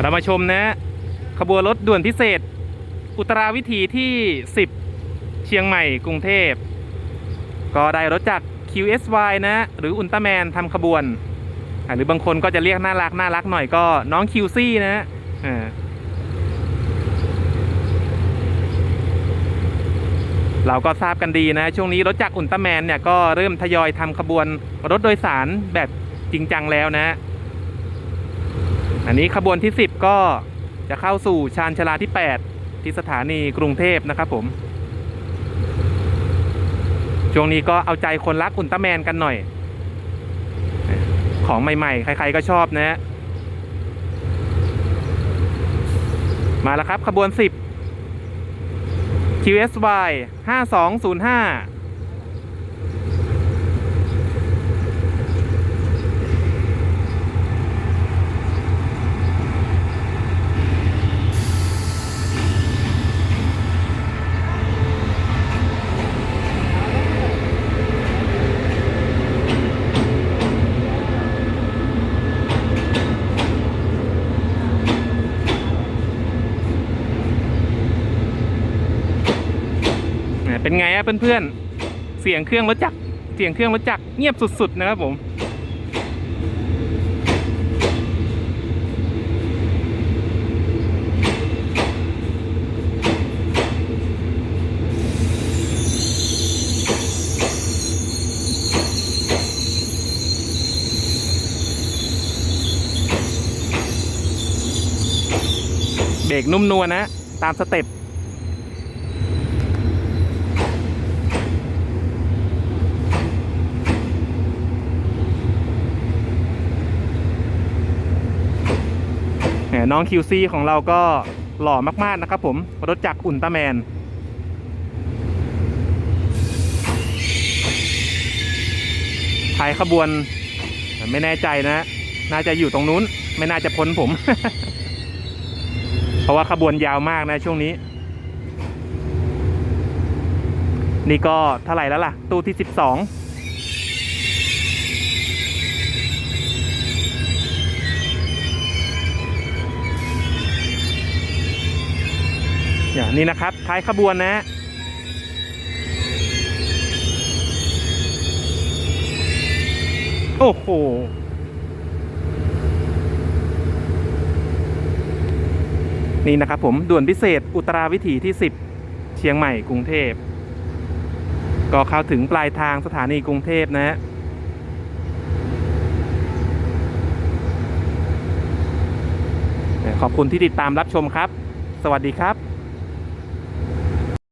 เรามาชมนะขบวนรถด่วนพิเศษ อุตราวิถีที่ 10 เชียงใหม่กรุงเทพ ก็ได้รถจาก QSY นะ หรืออุลตร้าแมนทำขบวน หรือบางคนก็จะเรียกน่ารักน่ารักหน่อยก็น้อง QC นะอ่าเราก็ทราบกันดีนะ ช่วงนี้รถจากอุลตร้าแมนเนี่ยก็เริ่มทยอยทำขบวนรถโดยสารแบบจริงจังแล้วนะ อันนี้ขบวนที่ 10 ก็จะเข้าสู่ชานชาลาที่ 8 ที่สถานีกรุงเทพนะครับผม ช่วงนี้ก็เอาใจคนรักอุลตร้าแมนกันหน่อย ของใหม่ๆ ใครๆก็ชอบนะ มาแล้วครับขบวน 10 QSY 5205 เป็นไงอะเพื่อนๆ เสียงเครื่องรถจักร เสียงเครื่องรถจักรเงียบสุดๆนะครับผมเบรกนุ่มนวลนะ ตามสเต็ป น้อง QC ของเราก็หล่อมากๆนะครับผม รถจักรอุลตร้าแมน ท้ายขบวน ไม่แน่ใจนะ น่าจะอยู่ตรงนู้น ไม่น่าจะพ้นผม เพราะว่าขบวนยาวมากนะช่วงนี้ นี่ก็เท่าไหร่แล้วล่ะ ตู้ที่ 12 อย่างนี้นะครับ ท้ายขบวนนะโอ้โห นี่นะครับผมด่วนพิเศษอุตราวิถีที่ 10 เชียงใหม่กรุงเทพ ก็เข้าถึงปลายทางสถานีกรุงเทพนะฮะขอบคุณที่ติดตามรับชมครับ สวัสดีครับ